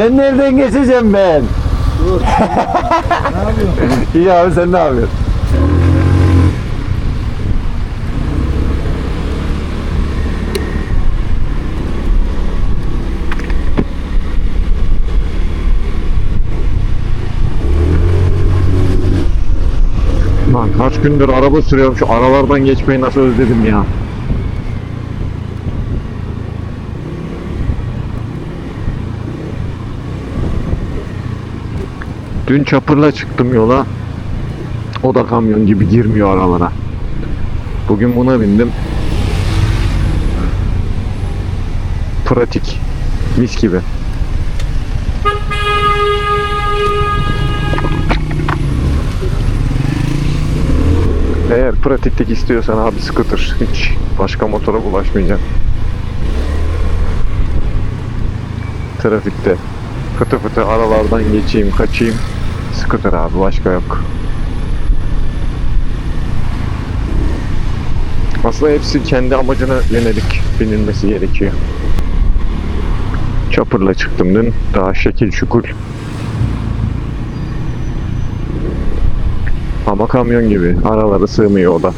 Ben nereden geçeceğim ben? Dur. ne yapıyorsun? İyi abi sen ne yapıyorsun? Lan kaç gündür araba sürüyorum şu aralardan geçmeyi nasıl özledim ya. Dün çapırla çıktım yola. O da kamyon gibi girmiyor aralara. Bugün buna bindim. Pratik. Mis gibi. Eğer pratiklik istiyorsan abi scooter. Hiç başka motora bulaşmayacaksın. Trafikte fıtı fıtı aralardan geçeyim, kaçayım. Scooter abi başka yok. Aslında hepsi kendi amacına yönelik binilmesi gerekiyor. Chopper'la çıktım dün. Daha şekil şukul. Ama kamyon gibi. Araları sığmıyor o da.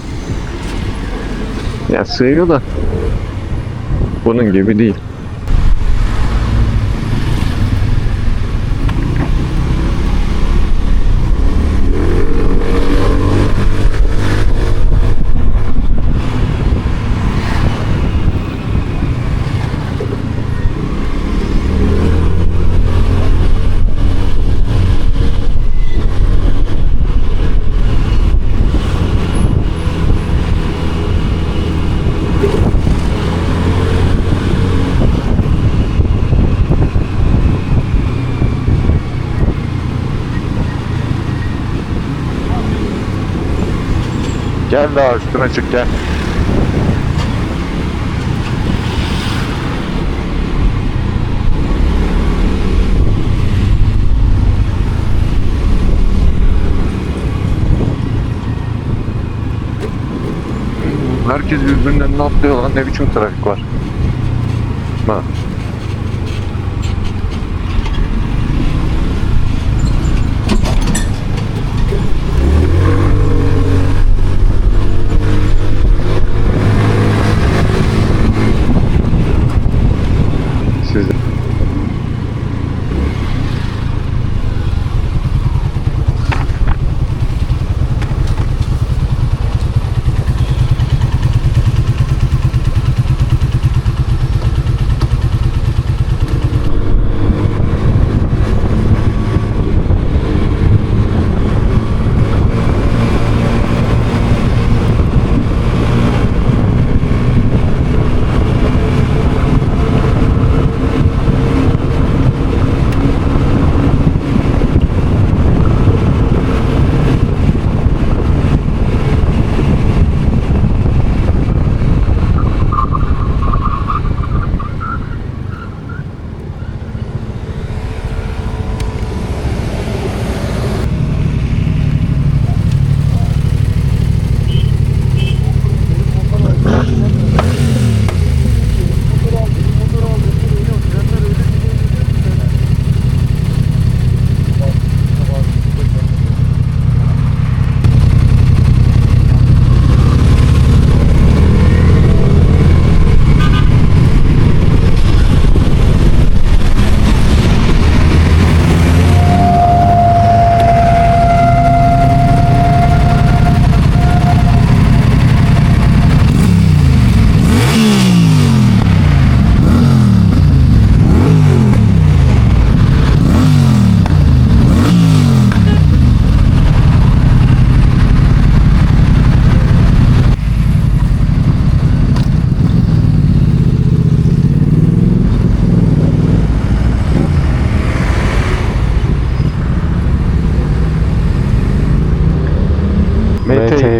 Ya sığıyor da bunun gibi değil. Gel daha üstüne çık gel. Herkes birbirinin önüne atlıyor lan ne biçim trafik var. Ha.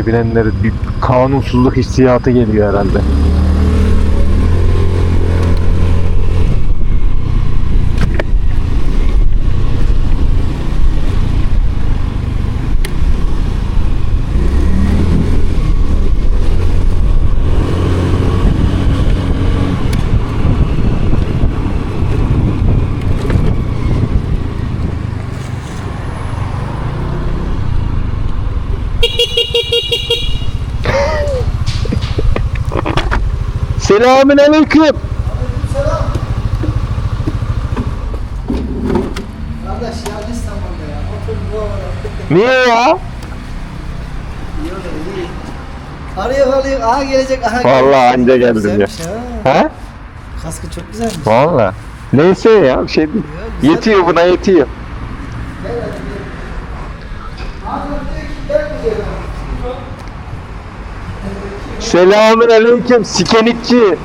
Binenlere bir kanunsuzluk hissiyatı geliyor herhalde. Selamün aleyküm. Kardeş ya biz tamamda ya. Otur bu arada. Niye ya? Arıyor arıyor. Aha gelecek aha Vallahi gelecek. anca geldim Güzelmiş Ha. Kaskı çok güzelmiş. Valla. Neyse ya bir şey değil. Ya, güzel. Yetiyor buna yetiyor. Selamün aleyküm sikenikçi.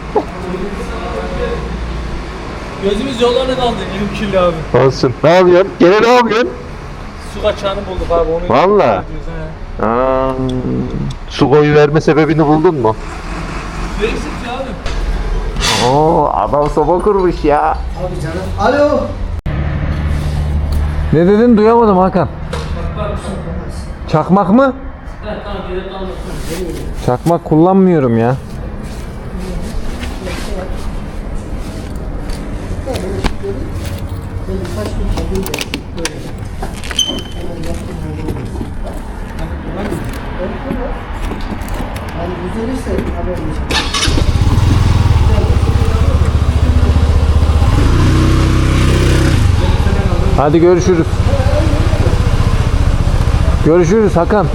Gözümüz yollarına kaldı kirli abi. Olsun. Ne yapıyorsun? Gene ne yapıyorsun? Su kaçağını bulduk abi onu. Valla. Aa, su koyu verme sebebini buldun mu? Eksik ya abi. Oo adam soba kurmuş ya. Abi canım. Alo. Ne dedin duyamadım Hakan. Çakmak mı? Çakmak kullanmıyorum ya. Hadi görüşürüz. Görüşürüz Hakan.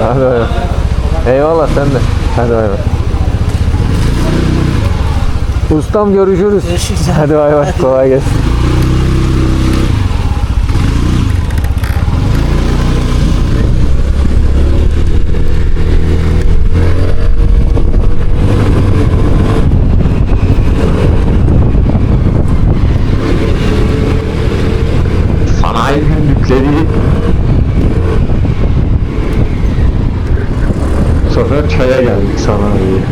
Hadi bay bay. Eyvallah sen de. Hadi bay bay. Ustam görüşürüz. Görüşürüz. Hadi bay bay. Kolay gelsin. Çaya geldik sanayiye. Abi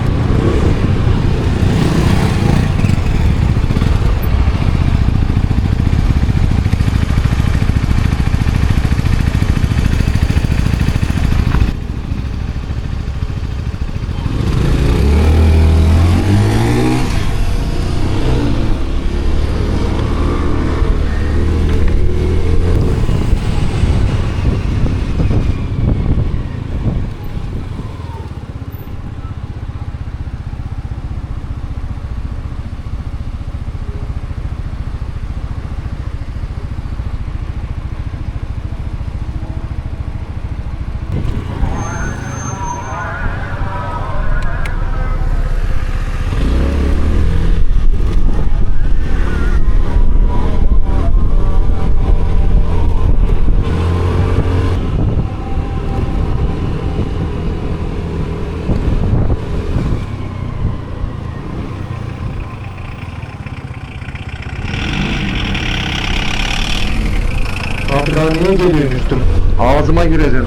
daha niye geliyorsun üstüm? Ağzıma gireceksin.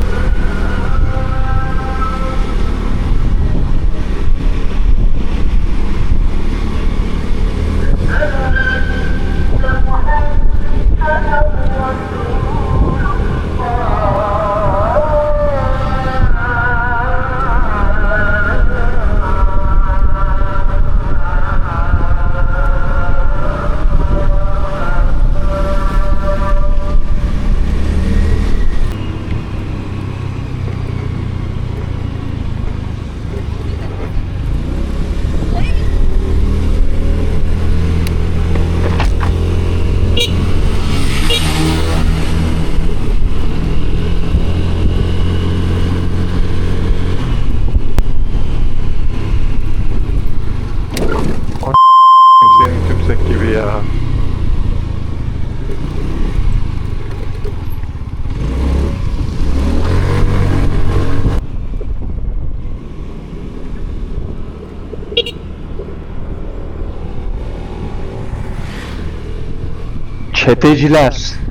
Senin tümsek gibi ya. Çeteciler.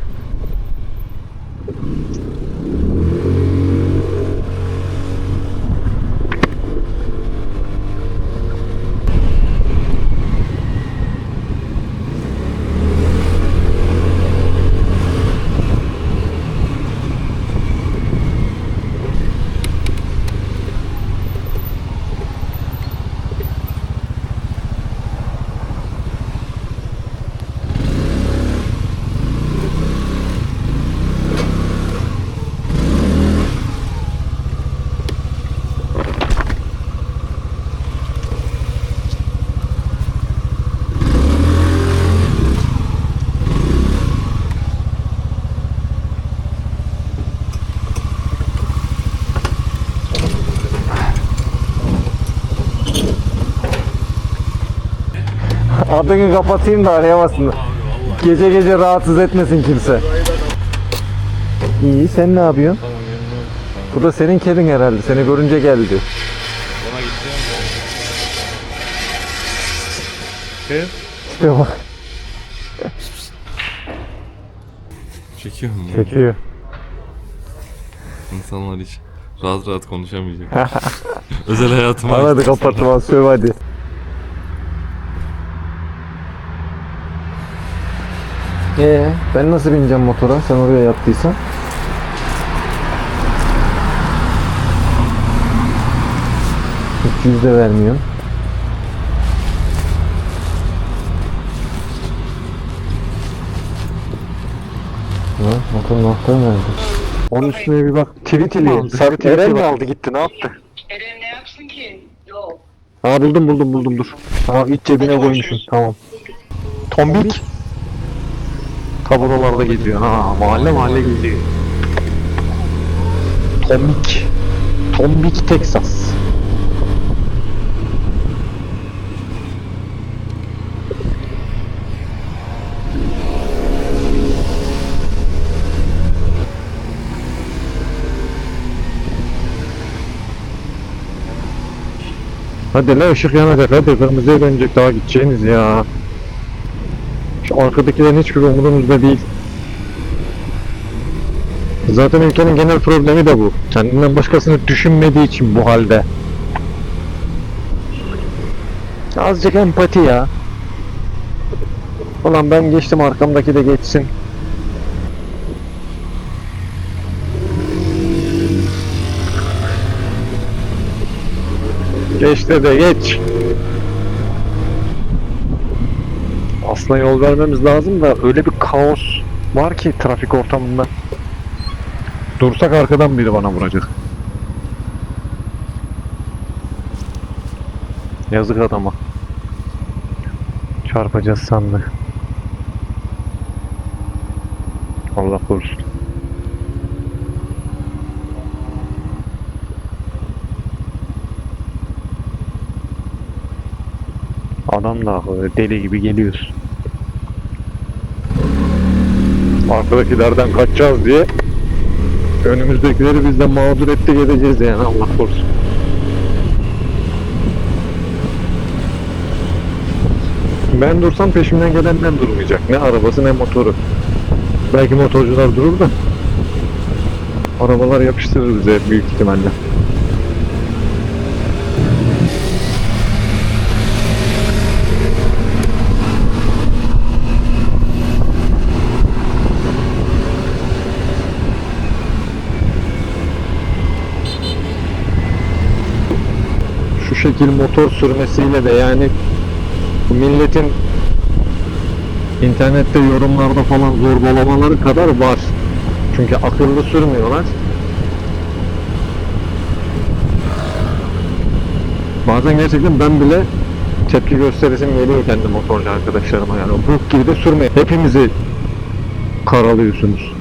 Adını kapatayım da arayamasın. Gece gece rahatsız etmesin kimse. İyi sen ne yapıyorsun? Bu da senin kedin herhalde. Seni görünce geldi. Kız. İşte bak. Çekiyor mu? Çekiyor. İnsanlar hiç rahat rahat konuşamayacak. Özel hayatıma. Hadi kapatma söv hadi. Ee, ben nasıl bineceğim motora? Sen oraya yattıysan. Üç yüz de vermiyorum. Ha, motor nokta nerede? Onun üstüne bir bak. Tweetili. Sarı tweetili mi aldı gitti ne yaptı? Eren ne yapsın ki? Yok. Aa buldum buldum buldum dur. Aa iç cebine koymuşum. Tamam. Tombik. Tablolarda geziyor. Ha mahalle mahalle geziyor. Tombik. Tombik Texas. Hadi la ışık yanacak hadi kırmızıya dönecek daha gideceğiniz ya. Arkadakilerin hiçbir umurunuzda değil. Zaten ülkenin genel problemi de bu. Kendinden başkasını düşünmediği için bu halde. Azıcık empati ya. Ulan ben geçtim arkamdaki de geçsin. Geç de de geç. Aslında yol vermemiz lazım da öyle bir kaos var ki trafik ortamında. Dursak arkadan biri bana vuracak. Yazık adama. Çarpacağız sandı. Allah korusun. Adam da deli gibi geliyoruz. Arkadakilerden kaçacağız diye önümüzdekileri bizden mağdur etti geleceğiz yani Allah korusun. Ben dursam peşimden gelenler durmayacak. Ne arabası ne motoru. Belki motorcular durur da. Arabalar yapıştırır bize büyük ihtimalle. Şekil motor sürmesiyle de yani milletin internette yorumlarda falan zorbalamaları kadar var. Çünkü akıllı sürmüyorlar. Bazen gerçekten ben bile tepki gösterisim geliyor kendi motorcu arkadaşlarıma yani. Bu gibi de sürmeyin. Hepimizi karalıyorsunuz.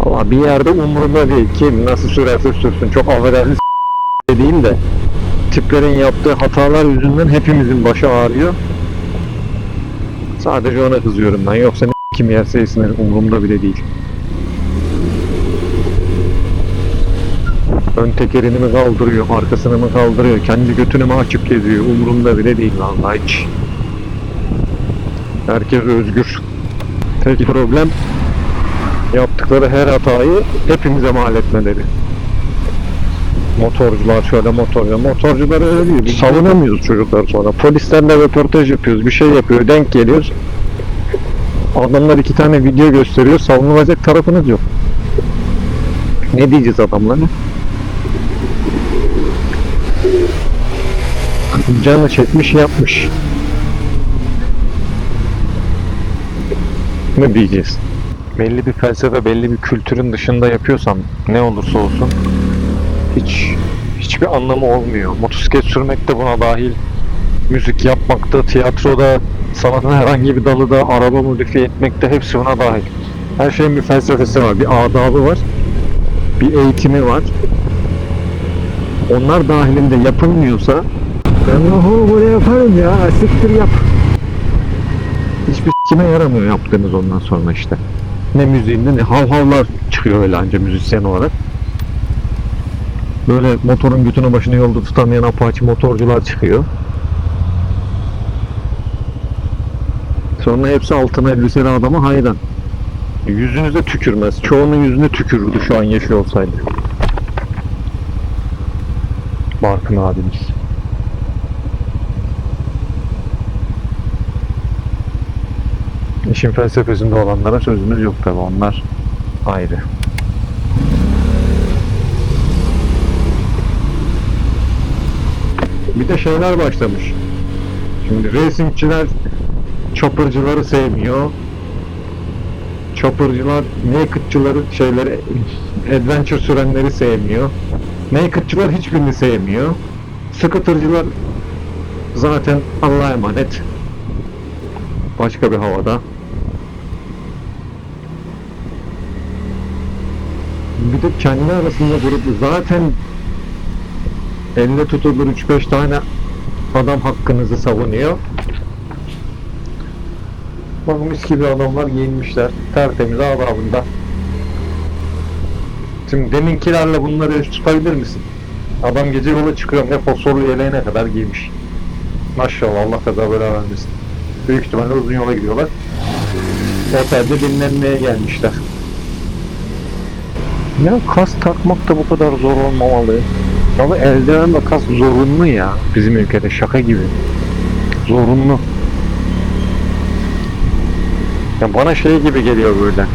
Ama bir yerde umurumda değil. Kim nasıl sürerse sürsün. Çok affedersiniz s- değil de tiplerin yaptığı hatalar yüzünden hepimizin başı ağrıyor. Sadece ona kızıyorum ben. Yoksa ne kim yerse yesin umurumda bile değil. Ön tekerini mi kaldırıyor, arkasını mı kaldırıyor, kendi götünü mü açıp geziyor umurumda bile değil vallahi hiç. Herkes özgür. Tek problem yaptıkları her hatayı hepimize mal etmeleri. Motorcular şöyle motorcu. Motorcular öyle değil. Biz savunamıyoruz çocuklar sonra. Polislerle röportaj yapıyoruz. Bir şey yapıyor. Denk geliyoruz. Adamlar iki tane video gösteriyor. Savunulacak tarafınız yok. Ne diyeceğiz adamlara? Canı çekmiş yapmış. mı diyeceğiz? Belli bir felsefe, belli bir kültürün dışında yapıyorsan ne olursa olsun hiç hiçbir anlamı olmuyor. Motosiklet sürmek de buna dahil. Müzik yapmakta, tiyatroda, sanatın herhangi bir dalı da, araba modifiye etmekte hepsi buna dahil. Her şeyin bir felsefesi var, bir adabı var, bir eğitimi var. Onlar dahilinde yapılmıyorsa ben oho bunu yaparım ya, siktir yap. Hiçbir kime yaramıyor yaptığınız ondan sonra işte. Ne müziğinde ne havhavlar çıkıyor öyle anca müzisyen olarak. Böyle motorun götünü başını yolda tutamayan apaçi motorcular çıkıyor. Sonra hepsi altına elbiseli adama hayran. Yüzünüze tükürmez. Çoğunun yüzüne tükürürdü şu an yaşıyor olsaydı. Barkın abimiz. İşin felsefesinde olanlara sözümüz yok tabi onlar ayrı. Bir de şeyler başlamış. Şimdi racingçiler chopper'cıları sevmiyor. Chopper'cılar naked'cıları şeyleri adventure sürenleri sevmiyor. Naked'cılar hiçbirini sevmiyor. Scooter'cılar zaten Allah'a emanet. Başka bir havada. Bir de kendi arasında durup zaten elde tutulur 3-5 tane adam hakkınızı savunuyor. Bak mis gibi adamlar giyinmişler. Tertemiz adabında. Şimdi deminkilerle bunları eş tutabilir misin? Adam gece yola çıkıyor ne fosforlu yeleğine kadar giymiş. Maşallah Allah kaza böyle vermesin. Büyük ihtimalle uzun yola gidiyorlar. Otelde dinlenmeye gelmişler. Ya kas takmak da bu kadar zor olmamalı. Ama eldiven ve kas zorunlu ya bizim ülkede şaka gibi. Zorunlu. Ya bana şey gibi geliyor böyle.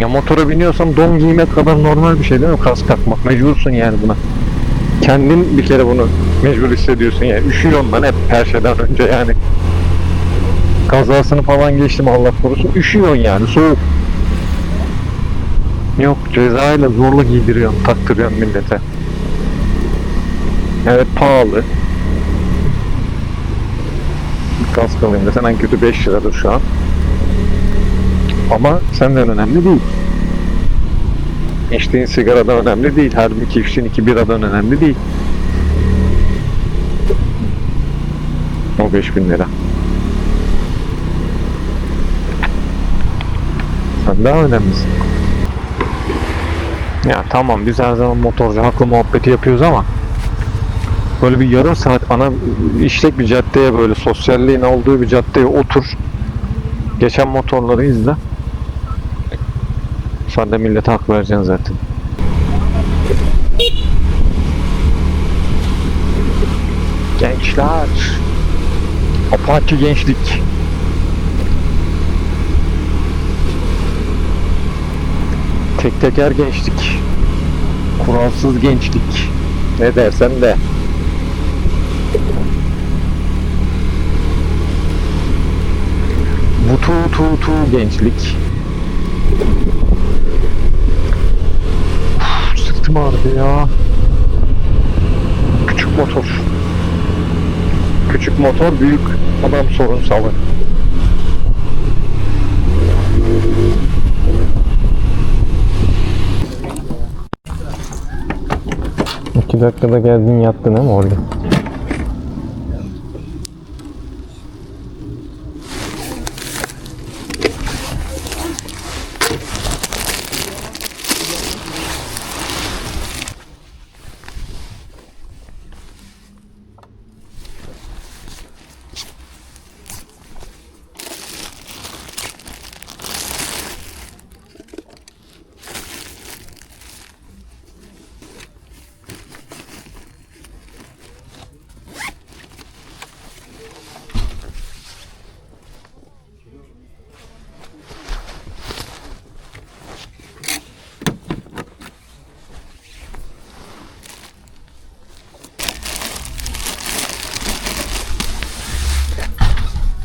Ya motora biniyorsan don giymek kadar normal bir şey değil mi? Kask takmak. Mecbursun yani buna. Kendin bir kere bunu mecbur hissediyorsun yani. Üşüyorsun lan hep her şeyden önce yani. Kazasını falan geçtim Allah korusun. Üşüyorsun yani soğuk. Yok cezayla zorla giydiriyorsun, taktırıyorsun millete. Evet pahalı. Kask alayım desen en kötü 5 liradır şu an. Ama senden önemli değil. İçtiğin sigaradan önemli değil. Her iki içtiğin iki biradan önemli değil. O 5000 lira. Sen daha önemlisin. Ya tamam biz her zaman motorcu haklı muhabbeti yapıyoruz ama böyle bir yarım saat ana işlek bir caddeye böyle sosyalliğin olduğu bir caddeye otur. Geçen motorları izle. Sen de millete hak vereceksin zaten. Gençler. Apache gençlik. Tek teker gençlik. Kuralsız gençlik. Ne dersen de. Bu tu tu tu gençlik. Uf, Sırtım ağrıdı ya. Küçük motor. Küçük motor büyük adam sorunsalı. Dakikada geldin yattın ama orada.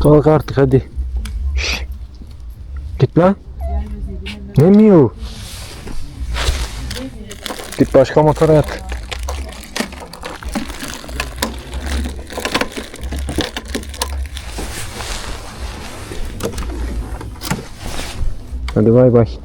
Kalk artık hadi. Şş. Git lan. Ne miyor? Git başka motora yat. Hadi bay bay.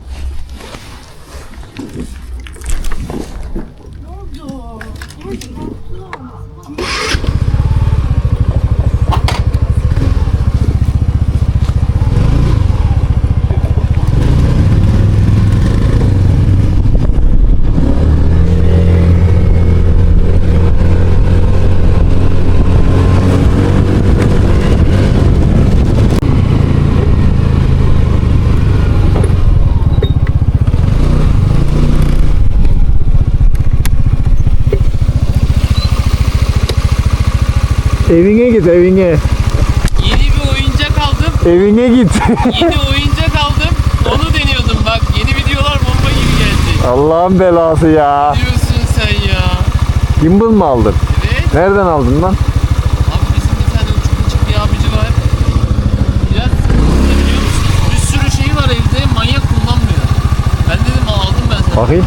Evine git evine. Yeni bir oyuncak aldım. Evine git. Yeni oyuncak aldım. Onu deniyordum bak. Yeni videolar bomba gibi geldi. Allah'ın belası ya. Diyorsun sen ya. Gimbal mı aldın? Evet. Nereden aldın lan? Abi bizim bir tane uçuk uçuk bir abici var. Biraz ne biliyor musun? Bir sürü şey var evde manyak kullanmıyor. Ben dedim aldım ben sana. Bakayım.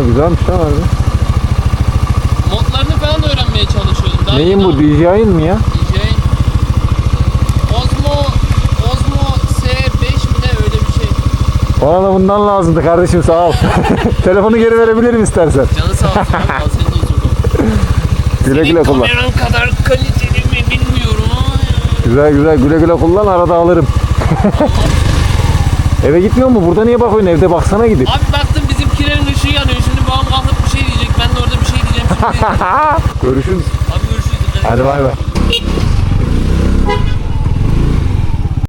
Aa güzelmiş lan harbi. Modlarını falan öğrenmeye çalışıyordum. Daha Neyin bu. DJI'ın mı ya? DJ Osmo Osmo S5 mi ne öyle bir şey. Bana da bundan lazımdı kardeşim sağ ol. Telefonu geri verebilirim istersen. Canı sağ olsun. Güle güle Senin kullan. kameran kadar kaliteli mi bilmiyorum ama Güzel güzel güle güle kullan arada alırım. Eve gitmiyor mu? Burada niye bakıyorsun? Evde baksana gidip. Abi baktım bizimkilerin ışığı yanıyor. Şimdi babam kalkıp bir şey diyecek. Ben de orada bir şey diyeceğim. Şimdi... Görüşürüz. Abi görüşürüz. Hadi bay bay.